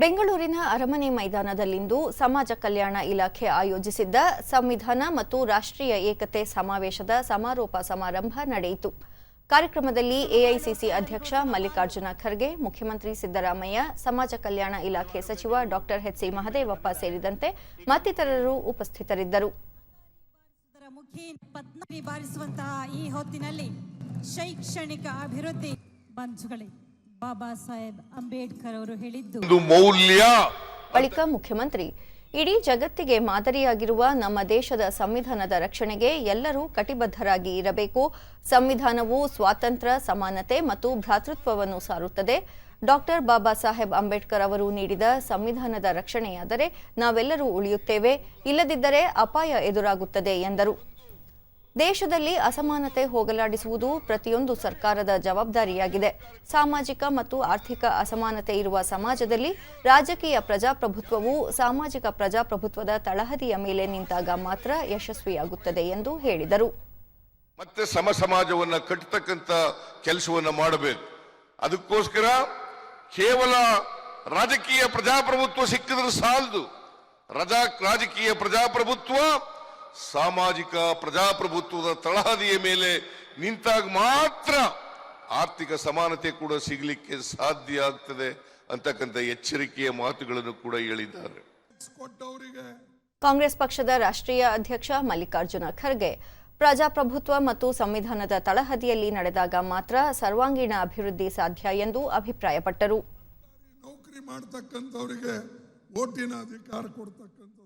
ಬೆಂಗಳೂರಿನ ಅರಮನೆ ಮೈದಾನದಲ್ಲಿಂದು ಸಮಾಜ ಕಲ್ಯಾಣ ಇಲಾಖೆ ಆಯೋಜಿಸಿದ್ದ ಸಂವಿಧಾನ ಮತ್ತು ರಾಷ್ಟ್ರೀಯ ಏಕತೆ ಸಮಾವೇಶದ ಸಮಾರೋಪ ಸಮಾರಂಭ ನಡೆಯಿತು. ಕಾರ್ಯಕ್ರಮದಲ್ಲಿ ಎಐಸಿಸಿ ಅಧ್ಯಕ್ಷ ಮಲ್ಲಿಕಾರ್ಜುನ ಖರ್ಗೆ, ಮುಖ್ಯಮಂತ್ರಿ ಸಿದ್ದರಾಮಯ್ಯ, ಸಮಾಜ ಕಲ್ಯಾಣ ಇಲಾಖೆ ಸಚಿವ ಡಾಕ್ಟರ್ ಎಚ್ಸಿ ಮಹದೇವಪ್ಪ ಸೇರಿದಂತೆ ಮತ್ತಿತರರು ಉಪಸ್ಥಿತರಿದ್ದರು. ಶೈಕ್ಷಣಿಕ ಅಭಿವೃದ್ಧಿ ಬಾಬಾ ಸಾಹೇಬ್ ಅಂಬೇಡ್ಕರ್ ಅವರು ಹೇಳಿದ್ದು. ಮೌಲ್ಯ. ಬಳಿಕ ಮುಖ್ಯಮಂತ್ರಿ ಇಡೀ ಜಗತ್ತಿಗೆ ಮಾದರಿಯಾಗಿರುವ ನಮ್ಮ ದೇಶದ ಸಂವಿಧಾನದ ರಕ್ಷಣೆಗೆ ಎಲ್ಲರೂ ಕಟಿಬದ್ಧರಾಗಿ ಇರಬೇಕು. ಸಂವಿಧಾನವು ಸ್ವಾತಂತ್ರ್ಯ ಸಮಾನತೆ ಮತ್ತು ಭ್ರಾತೃತ್ವವನ್ನು ಸಾರುತ್ತದೆ. ಡಾಕ್ಟರ್ ಬಾಬಾ ಸಾಹೇಬ್ ಅಂಬೇಡ್ಕರ್ ಅವರು ನೀಡಿದ ಸಂವಿಧಾನದ ರಕ್ಷಣೆಯಾದರೆ ನಾವೆಲ್ಲರೂ ಉಳಿಯುತ್ತೇವೆ. ಇಲ್ಲದಿದ್ದರೆ ಅಪಾಯ ಎದುರಾಗುತ್ತದೆ ಎಂದರು. ದೇಶದಲ್ಲಿ ಅಸಮಾನತೆ ಹೋಗಲಾಡಿಸುವುದು ಪ್ರತಿಯೊಂದು ಸರ್ಕಾರದ ಜವಾಬ್ದಾರಿಯಾಗಿದೆ. ಸಾಮಾಜಿಕ ಮತ್ತು ಆರ್ಥಿಕ ಅಸಮಾನತೆ ಇರುವ ಸಮಾಜದಲ್ಲಿ ರಾಜಕೀಯ ಪ್ರಜಾಪ್ರಭುತ್ವವು ಸಾಮಾಜಿಕ ಪ್ರಜಾಪ್ರಭುತ್ವದ ತಳಹದಿಯ ಮೇಲೆ ನಿಂತಾಗ ಮಾತ್ರ ಯಶಸ್ವಿಯಾಗುತ್ತದೆ ಎಂದು ಹೇಳಿದರು. ಮತ್ತೆ ಸಮ ಸಮಾಜವನ್ನು ಕಟ್ಟತಕ್ಕಂತ ಕೆಲಸವನ್ನು ಮಾಡಬೇಕು. ಅದಕ್ಕೋಸ್ಕರ ಕೇವಲ ರಾಜಕೀಯ ಪ್ರಜಾಪ್ರಭುತ್ವ ಸಿಕ್ಕಿದ್ರೆ ಸಾಲದು. ರಜಾ, ರಾಜಕೀಯ ಪ್ರಜಾಪ್ರಭುತ್ವ ಸಾಮಾಜಿಕ ಪ್ರಜಾಪ್ರಭುತ್ವದ ತಳಹದಿಯ ಮೇಲೆ ನಿಂತಾಗ ಮಾತ್ರ ಆರ್ಥಿಕ ಸಮಾನತೆ ಕೂಡ ಸಿಗಲಿಕ್ಕೆ ಸಾಧ್ಯ ಆಗ್ತದೆ ಅಂತಕ್ಕಂಥ ಎಚ್ಚರಿಕೆಯ ಮಾತುಗಳನ್ನು ಕೂಡ ಹೇಳಿದ್ದಾರೆ. ಕಾಂಗ್ರೆಸ್ ಪಕ್ಷದ ರಾಷ್ಟ್ರೀಯ ಅಧ್ಯಕ್ಷ ಮಲ್ಲಿಕಾರ್ಜುನ ಖರ್ಗೆ ಪ್ರಜಾಪ್ರಭುತ್ವ ಮತ್ತು ಸಂವಿಧಾನದ ತಳಹದಿಯಲ್ಲಿ ನಡೆದಾಗ ಮಾತ್ರ ಸರ್ವಾಂಗೀಣ ಅಭಿವೃದ್ಧಿ ಸಾಧ್ಯ ಎಂದು ಅಭಿಪ್ರಾಯಪಟ್ಟರು. ನೌಕರಿ ಮಾಡತಕ್ಕಂಥವರಿಗೆ ಓಟಿನ ಅಧಿಕಾರ ಕೊಡ್ತಕ್ಕಂಥ